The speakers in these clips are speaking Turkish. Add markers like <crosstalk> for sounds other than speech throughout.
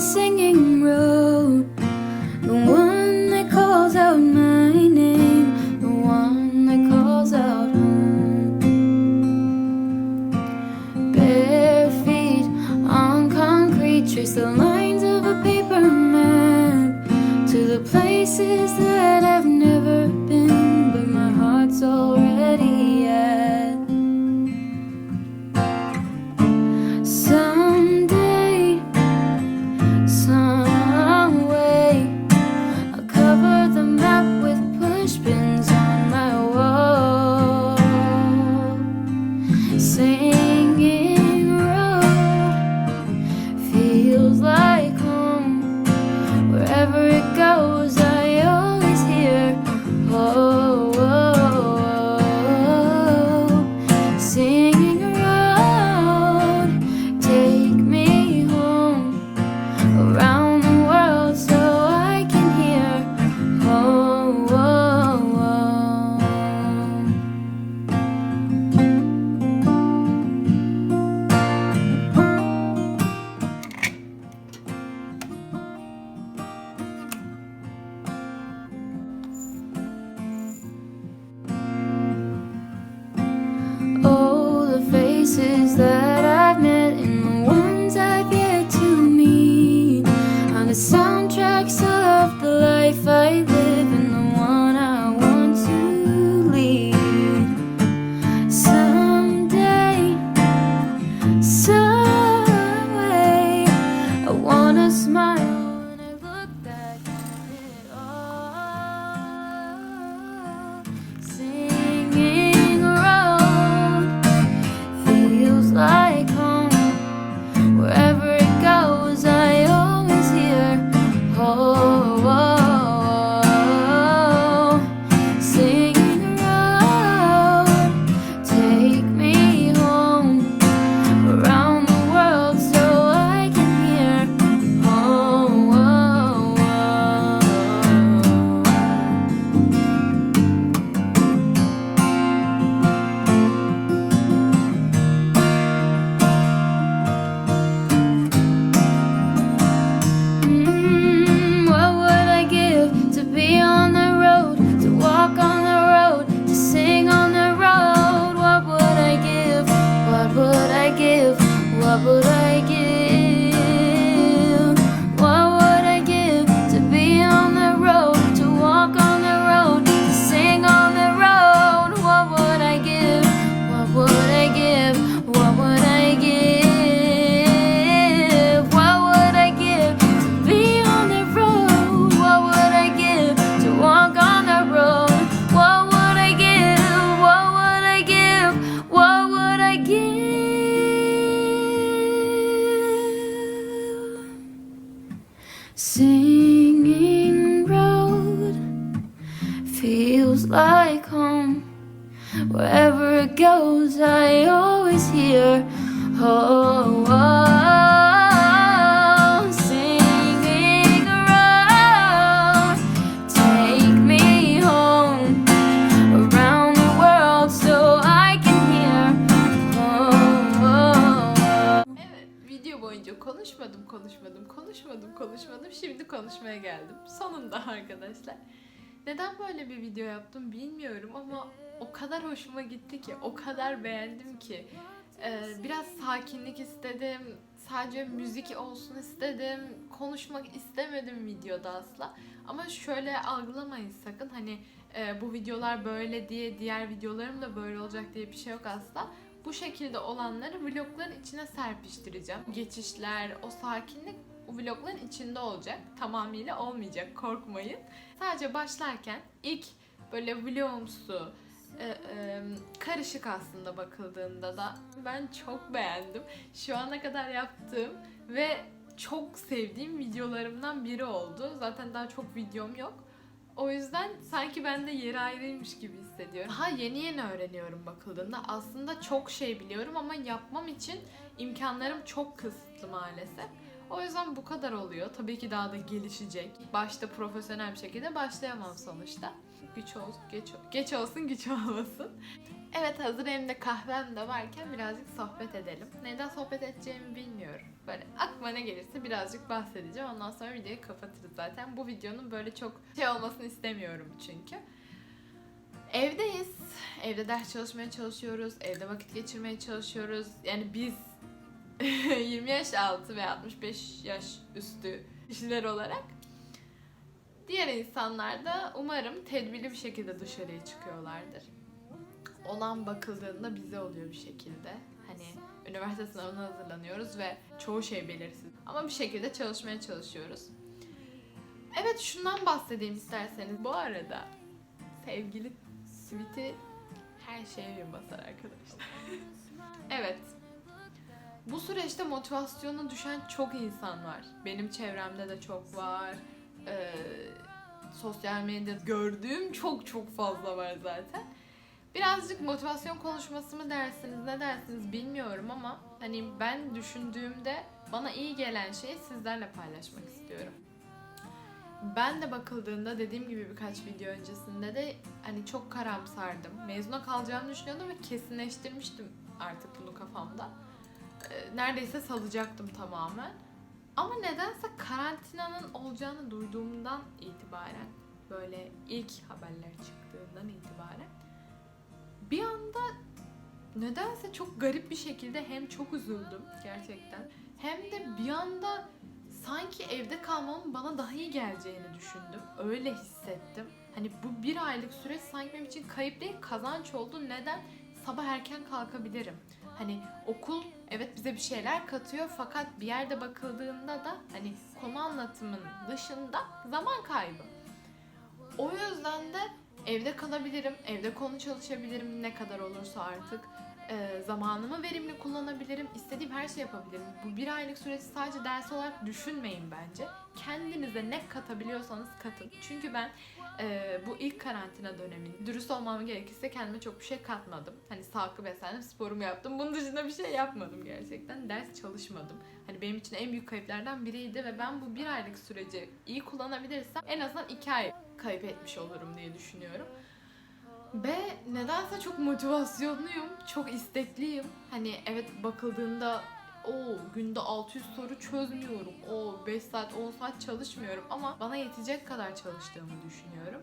singing road, the one that calls out my name, the one that calls out home. Bare feet on concrete, trace the lines of a paper map to the places that Singing road feels like home. Wherever it goes, I always hear oh, oh, arkadaşlar. Neden böyle bir video yaptım bilmiyorum ama o kadar hoşuma gitti ki, o kadar beğendim ki. Ee, biraz sakinlik istedim, sadece müzik olsun istedim, konuşmak istemedim videoda asla. Ama şöyle algılamayın sakın hani e, bu videolar böyle diye diğer videolarım da böyle olacak diye bir şey yok asla. Bu şekilde olanları vlogların içine serpiştireceğim. Geçişler, o sakinlik o vlogların içinde olacak. Tamamıyla olmayacak korkmayın. Sadece başlarken ilk böyle vlogumsu, e, e, karışık aslında bakıldığında da ben çok beğendim. Şu ana kadar yaptığım ve çok sevdiğim videolarımdan biri oldu. Zaten daha çok videom yok. O yüzden sanki bende yeri ayrıymış gibi hissediyorum. Daha yeni yeni öğreniyorum bakıldığında. Aslında çok şey biliyorum ama yapmam için imkanlarım çok kısıtlı maalesef. O yüzden bu kadar oluyor. Tabii ki daha da gelişecek. Başta profesyonel bir şekilde başlayamam sonuçta. Güç olsun, geç, geç olsun, güç olmasın. Evet hazır elimde kahvem de varken birazcık sohbet edelim. Neden sohbet edeceğimi bilmiyorum. Böyle aklıma ne gelirse birazcık bahsedeceğim. Ondan sonra videoyu kapatırız zaten. Bu videonun böyle çok şey olmasını istemiyorum çünkü. Evdeyiz. Evde ders çalışmaya çalışıyoruz. Evde vakit geçirmeye çalışıyoruz. Yani biz <laughs> 20 yaş altı ve 65 yaş üstü kişiler olarak diğer insanlar da umarım tedbirli bir şekilde dışarıya çıkıyorlardır. Olan bakıldığında bize oluyor bir şekilde. Hani üniversite sınavına hazırlanıyoruz ve çoğu şey belirsiz. Ama bir şekilde çalışmaya çalışıyoruz. Evet şundan bahsedeyim isterseniz. Bu arada sevgili Sweet'i her şeye bir basar arkadaşlar. <laughs> evet. Bu süreçte motivasyonu düşen çok insan var. Benim çevremde de çok var. Ee, sosyal medyada gördüğüm çok çok fazla var zaten. Birazcık motivasyon konuşması mı dersiniz, ne dersiniz bilmiyorum ama hani ben düşündüğümde bana iyi gelen şeyi sizlerle paylaşmak istiyorum. Ben de bakıldığında dediğim gibi birkaç video öncesinde de hani çok karamsardım. Mezuna kalacağımı düşünüyordum ve kesinleştirmiştim artık bunu kafamda. Ee, Neredeyse salacaktım tamamen. Ama nedense karantinanın olacağını duyduğumdan itibaren böyle ilk haberler çıktığından itibaren bir anda nedense çok garip bir şekilde hem çok üzüldüm gerçekten hem de bir anda sanki evde kalmamın bana daha iyi geleceğini düşündüm. Öyle hissettim. Hani bu bir aylık süreç sanki benim için kayıp değil kazanç oldu. Neden? Sabah erken kalkabilirim. Hani okul evet bize bir şeyler katıyor fakat bir yerde bakıldığında da hani konu anlatımın dışında zaman kaybı. O yüzden de evde kalabilirim, evde konu çalışabilirim ne kadar olursa artık. Ee, zamanımı verimli kullanabilirim, istediğim her şeyi yapabilirim. Bu bir aylık süreci sadece ders olarak düşünmeyin bence. Kendinize ne katabiliyorsanız katın. Çünkü ben e, bu ilk karantina döneminde dürüst olmam gerekirse kendime çok bir şey katmadım. Hani sağlıklı beslendim, sporumu yaptım. Bunun dışında bir şey yapmadım gerçekten. Ders çalışmadım. Hani benim için en büyük kayıplardan biriydi ve ben bu bir aylık süreci iyi kullanabilirsem en azından iki ay kayıp etmiş olurum diye düşünüyorum. Ve nedense çok motivasyonluyum, çok istekliyim. Hani evet bakıldığında o günde 600 soru çözmüyorum. O 5 saat 10 saat çalışmıyorum ama bana yetecek kadar çalıştığımı düşünüyorum.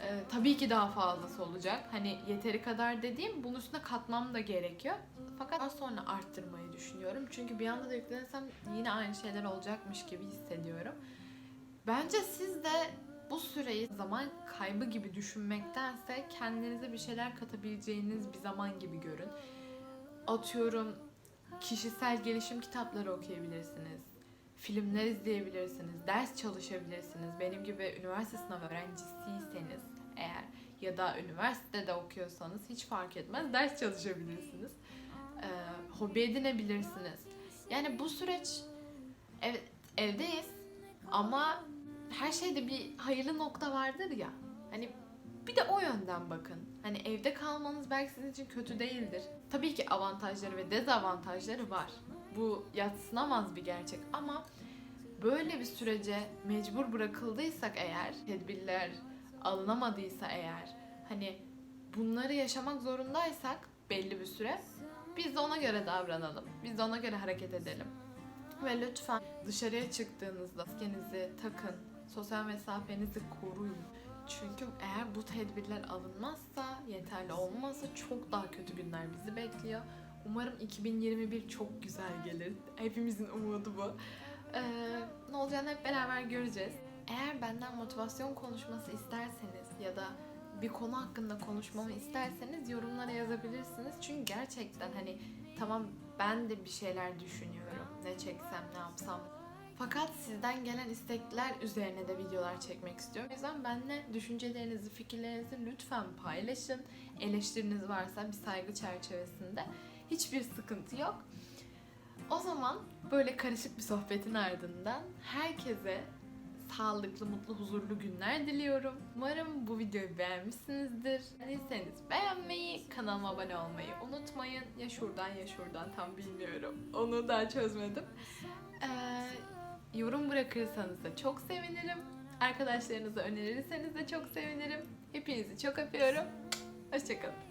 Ee, tabii ki daha fazlası olacak. Hani yeteri kadar dediğim bunun üstüne katmam da gerekiyor. Fakat daha sonra arttırmayı düşünüyorum. Çünkü bir anda da yüklenirsem yine aynı şeyler olacakmış gibi hissediyorum. Bence siz de bu süreyi zaman kaybı gibi düşünmektense kendinize bir şeyler katabileceğiniz bir zaman gibi görün. Atıyorum kişisel gelişim kitapları okuyabilirsiniz. Filmler izleyebilirsiniz, ders çalışabilirsiniz. Benim gibi üniversite sınavı öğrencisiyseniz eğer ya da üniversitede okuyorsanız hiç fark etmez ders çalışabilirsiniz. Ee, hobi edinebilirsiniz. Yani bu süreç evet evdeyiz ama her şeyde bir hayırlı nokta vardır ya. Hani bir de o yönden bakın. Hani evde kalmanız belki sizin için kötü değildir. Tabii ki avantajları ve dezavantajları var. Bu yatsınamaz bir gerçek ama böyle bir sürece mecbur bırakıldıysak eğer, tedbirler alınamadıysa eğer, hani bunları yaşamak zorundaysak belli bir süre biz de ona göre davranalım. Biz de ona göre hareket edelim. Ve lütfen dışarıya çıktığınızda maskenizi takın, sosyal mesafenizi koruyun. Çünkü eğer bu tedbirler alınmazsa, yeterli olmazsa çok daha kötü günler bizi bekliyor. Umarım 2021 çok güzel gelir. Hepimizin umudu bu. Ee, ne olacağını hep beraber göreceğiz. Eğer benden motivasyon konuşması isterseniz ya da bir konu hakkında konuşmamı isterseniz yorumlara yazabilirsiniz. Çünkü gerçekten hani tamam ben de bir şeyler düşünüyorum. Ne çeksem, ne yapsam. Fakat sizden gelen istekler üzerine de videolar çekmek istiyorum. O yüzden benimle düşüncelerinizi, fikirlerinizi lütfen paylaşın. Eleştiriniz varsa bir saygı çerçevesinde. Hiçbir sıkıntı yok. O zaman böyle karışık bir sohbetin ardından herkese sağlıklı, mutlu, huzurlu günler diliyorum. Umarım bu videoyu beğenmişsinizdir. Beğendiyseniz beğenmeyi, kanalıma abone olmayı unutmayın. Ya şuradan ya şuradan tam bilmiyorum. Onu daha çözmedim. Ee, yorum bırakırsanız da çok sevinirim. Arkadaşlarınıza önerirseniz de çok sevinirim. Hepinizi çok öpüyorum. Hoşçakalın.